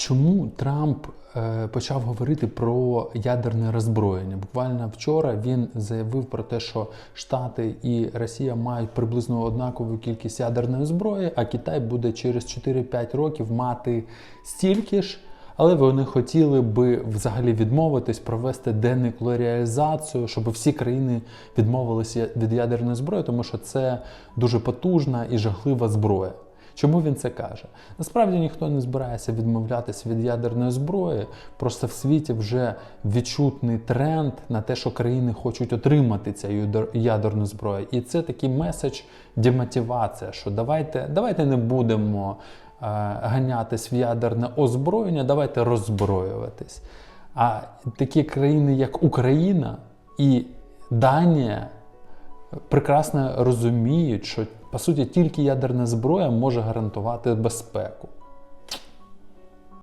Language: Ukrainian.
Чому Трамп е, почав говорити про ядерне роззброєння? Буквально вчора він заявив про те, що Штати і Росія мають приблизно однакову кількість ядерної зброї, а Китай буде через 4-5 років мати стільки ж. Але вони хотіли би взагалі відмовитись, провести денуклеарізацію, щоб всі країни відмовилися від ядерної зброї, тому що це дуже потужна і жахлива зброя. Чому він це каже? Насправді ніхто не збирається відмовлятися від ядерної зброї. Просто в світі вже відчутний тренд на те, що країни хочуть отримати цю ядерну зброю. І це такий меседж демотивація, що давайте, давайте не будемо е, ганятись в ядерне озброєння, давайте роззброюватись. А такі країни, як Україна і Данія, прекрасно розуміють, що по суті тільки ядерна зброя може гарантувати безпеку.